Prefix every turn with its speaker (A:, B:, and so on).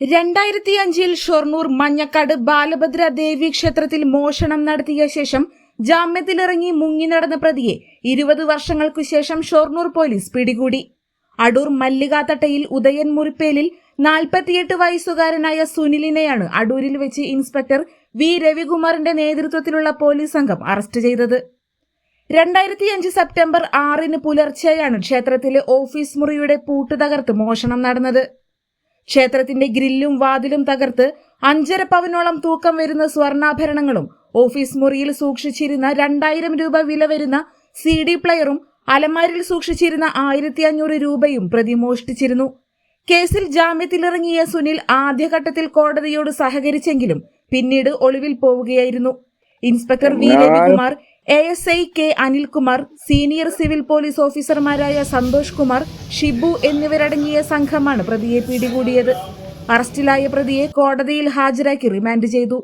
A: രണ്ടായിരത്തി അഞ്ചിൽ ഷൊർണൂർ മഞ്ഞക്കാട് ബാലഭദ്ര ദേവി ക്ഷേത്രത്തിൽ മോഷണം നടത്തിയ ശേഷം ജാമ്യത്തിലിറങ്ങി മുങ്ങി നടന്ന പ്രതിയെ ഇരുപത് വർഷങ്ങൾക്കു ശേഷം ഷൊർണൂർ പോലീസ് പിടികൂടി. അടൂർ മല്ലികാത്തട്ടയിൽ ഉദയൻ മുറിപ്പേലിൽ നാൽപ്പത്തിയെട്ട് വയസ്സുകാരനായ സുനിലിനെയാണ് അടൂരിൽ വെച്ച് ഇൻസ്പെക്ടർ വി. രവികുമാറിന്റെ നേതൃത്വത്തിലുള്ള പോലീസ് സംഘം അറസ്റ്റ് ചെയ്തത്. രണ്ടായിരത്തി അഞ്ച് സെപ്റ്റംബർ ആറിന് പുലർച്ചെയാണ് ക്ഷേത്രത്തിലെ ഓഫീസ് മുറിയുടെ പൂട്ട് തകർത്ത് മോഷണം നടന്നത്. ക്ഷേത്രത്തിന്റെ ഗ്രില്ലും വാതിലും തകർത്ത് അഞ്ചര പവനോളം തൂക്കം വരുന്ന സ്വർണാഭരണങ്ങളും ഓഫീസ് മുറിയിൽ സൂക്ഷിച്ചിരുന്ന രണ്ടായിരം രൂപ വില വരുന്ന സി ഡി പ്ലെയറും അലമാരിൽ സൂക്ഷിച്ചിരുന്ന ആയിരത്തി അഞ്ഞൂറ് രൂപയും പ്രതി മോഷ്ടിച്ചിരുന്നു. കേസിൽ ജാമ്യത്തിലിറങ്ങിയ സുനിൽ ആദ്യഘട്ടത്തിൽ കോടതിയോട് സഹകരിച്ചെങ്കിലും പിന്നീട് ഒളിവിൽ പോവുകയായിരുന്നു. Inspector V Ravikumar A S I K Anilkumar senior civil police ഓഫീസർമാരായ സന്തോഷ് കുമാർ ഷിബു എന്നിവരടങ്ങിയ സംഘമാണ് പ്രതിയെ പിടികൂടിയത്. അറസ്റ്റിലായ പ്രതിയെ കോടതിയിൽ ഹാജരാക്കി റിമാൻഡ് ചെയ്തു.